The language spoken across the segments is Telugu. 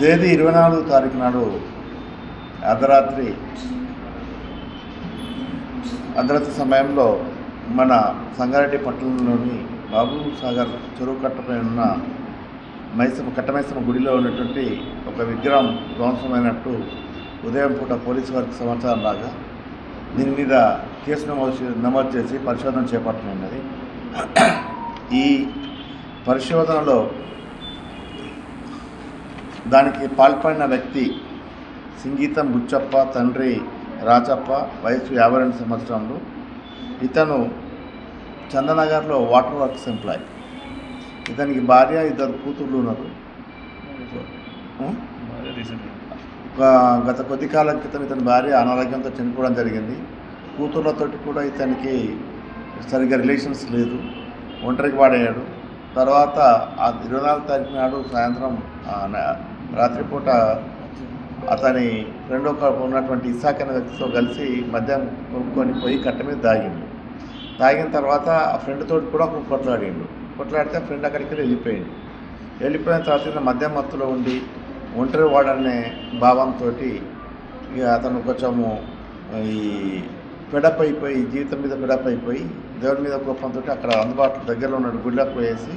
తేదీ ఇరవై నాలుగు తారీఖు నాడు అర్ధరాత్రి అర్ధరాత్రి సమయంలో మన సంగారెడ్డి పట్టణంలోని బాబు సాగర్ చెరువు కట్టపై ఉన్న మైసమ కట్టమైసమ గుడిలో ఉన్నటువంటి ఒక విగ్రహం ధ్వంసమైనట్టు ఉదయం పూట పోలీసు వారికి సమాచారం రాగా దీని మీద కేసు నమోదు నమోదు చేసి పరిశోధన చేపట్టనున్నది. ఈ పరిశోధనలో దానికి పాల్పడిన వ్యక్తి సింగీతం బుచ్చప్ప తండ్రి రాచప్ప వయసు యాభై రెండు సంవత్సరాలు. ఇతను చందనగర్లో వాటర్ వర్క్స్ ఎంప్లాయ్. ఇతనికి భార్య ఇద్దరు కూతుర్లు ఉన్నారు. గత కొద్ది కాలం క్రితం ఇతని భార్య అనారోగ్యంతో చనిపోవడం జరిగింది. కూతుర్లతోటి కూడా ఇతనికి సరిగ్గా రిలేషన్స్ లేదు. ఒంటరికి వాడయ్యాడు తర్వాత ఆ ఇరవై నాలుగు తారీఖు నాడు సాయంత్రం రాత్రిపూట అతని ఫ్రెండ్ ఒక ఉన్నటువంటి ఇసాక్ అనే వ్యక్తితో కలిసి మద్యం కొనుక్కొని పోయి కట్ట మీద తాగిండు తాగిన తర్వాత ఆ ఫ్రెండ్ తోటి కూడా ఒక కొట్లాడిండు. కొట్లాడితే ఫ్రెండ్ అక్కడికి వెళ్ళి వెళ్ళిపోయిండు. వెళ్ళిపోయిన తర్వాత మద్యం మత్తులో ఉండి ఒంటరి వాడనే భావంతో ఇక అతను కొంచెము ఈ పిడప్ అయిపోయి జీవితం మీద పిడప్ అయిపోయి దేవుడి మీద కోపంతో అక్కడ అందుబాటులో దగ్గరలో ఉన్న గుడిలోకి పోయేసి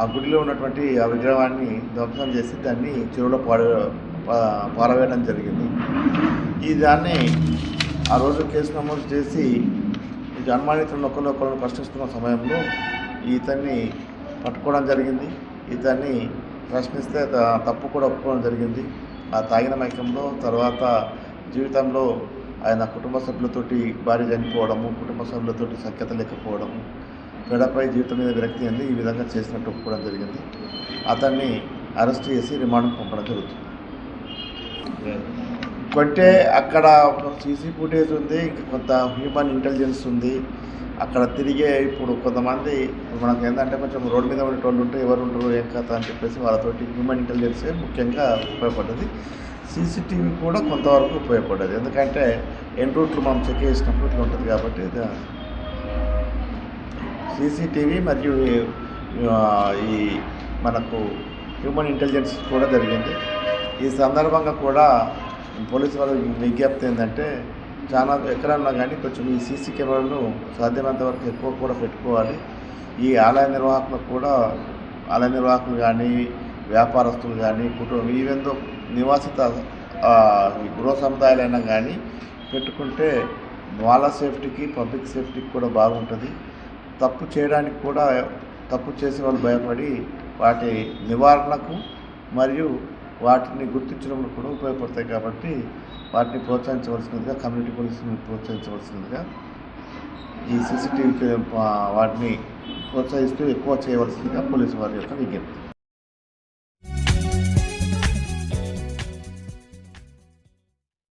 ఆ గుడిలో ఉన్నటువంటి ఆ విగ్రహాన్ని ధ్వంసం చేసి దాన్ని చెరువులో పాడ పారవేయడం జరిగింది. ఈ దాన్ని ఆ రోజు కేసు నమోదు చేసి ఈ అనుమానితులను ఒకరిని ఒకరిని ప్రశ్నిస్తున్న సమయంలో ఇతన్ని పట్టుకోవడం జరిగింది. ఇతన్ని ప్రశ్నిస్తే తప్పు కూడా ఒప్పుకోవడం జరిగింది. ఆ తాగిన మైకంలో తర్వాత జీవితంలో ఆయన కుటుంబ సభ్యులతోటి భార్య చనిపోవడము కుటుంబ సభ్యులతోటి సఖ్యత లేకపోవడము గడపై జీవితం మీద విరక్తి అంది ఈ విధంగా చేసినట్టు ఒప్పుకోవడం జరిగింది. అతన్ని అరెస్ట్ చేసి రిమాండ్కి పంపడం జరుగుతుంది. కొంటే అక్కడ సీసీ ఫుటేజ్ ఉంది ఇంకా కొంత హ్యూమన్ ఇంటెలిజెన్స్ ఉంది. అక్కడ తిరిగే ఇప్పుడు కొంతమంది మనకు ఏంటంటే కొంచెం రోడ్డు మీద ఉండేటోళ్ళు ఉంటే ఎవరు ఉండరు ఏం కథ అని చెప్పేసి వాళ్ళతోటి హ్యూమన్ ఇంటెలిజెన్సే ముఖ్యంగా ఉపయోగపడ్డది. సీసీటీవీ కూడా కొంతవరకు ఉపయోగపడ్డది. ఎందుకంటే ఎన్ రూట్లు మనం చెక్ చేసినప్పుడు ఇట్లా ఉంటుంది కాబట్టి సీసీటీవీ మరియు ఈ మనకు హ్యూమన్ ఇంటెలిజెన్స్ కూడా జరిగింది. ఈ సందర్భంగా కూడా పోలీసు వాళ్ళ విజ్ఞప్తి ఏంటంటే చాలా ఎక్కడన్నా కానీ కొంచెం ఈ సీసీ కెమెరాలను సాధ్యమైనంత వరకు ఎక్కువ కూడా పెట్టుకోవాలి. ఈ ఆలయ నిర్వాహకులకు కూడా ఆలయ నిర్వాహకులు కానీ వ్యాపారస్తులు కానీ కుటుంబం ఈవెందో నివాసిత ఈ గృహ సముదాయాలైనా కానీ పెట్టుకుంటే వాళ్ళ సేఫ్టీకి పబ్లిక్ సేఫ్టీకి కూడా బాగుంటుంది. తప్పు చేయడానికి కూడా తప్పు చేసే వాళ్ళు భయపడి వాటి నివారణకు మరియు వాటిని గుర్తించడంలో కూడా ఉపయోగపడతాయి కాబట్టి వాటిని ప్రోత్సహించవలసినదిగా కమ్యూనిటీ పోలీసులను ప్రోత్సహించవలసినదిగా ఈ సీసీటీవీ వాటిని ప్రోత్సహిస్తూ ఎక్కువ చేయవలసిందిగా పోలీసు వారి యొక్క విజ్ఞప్తి.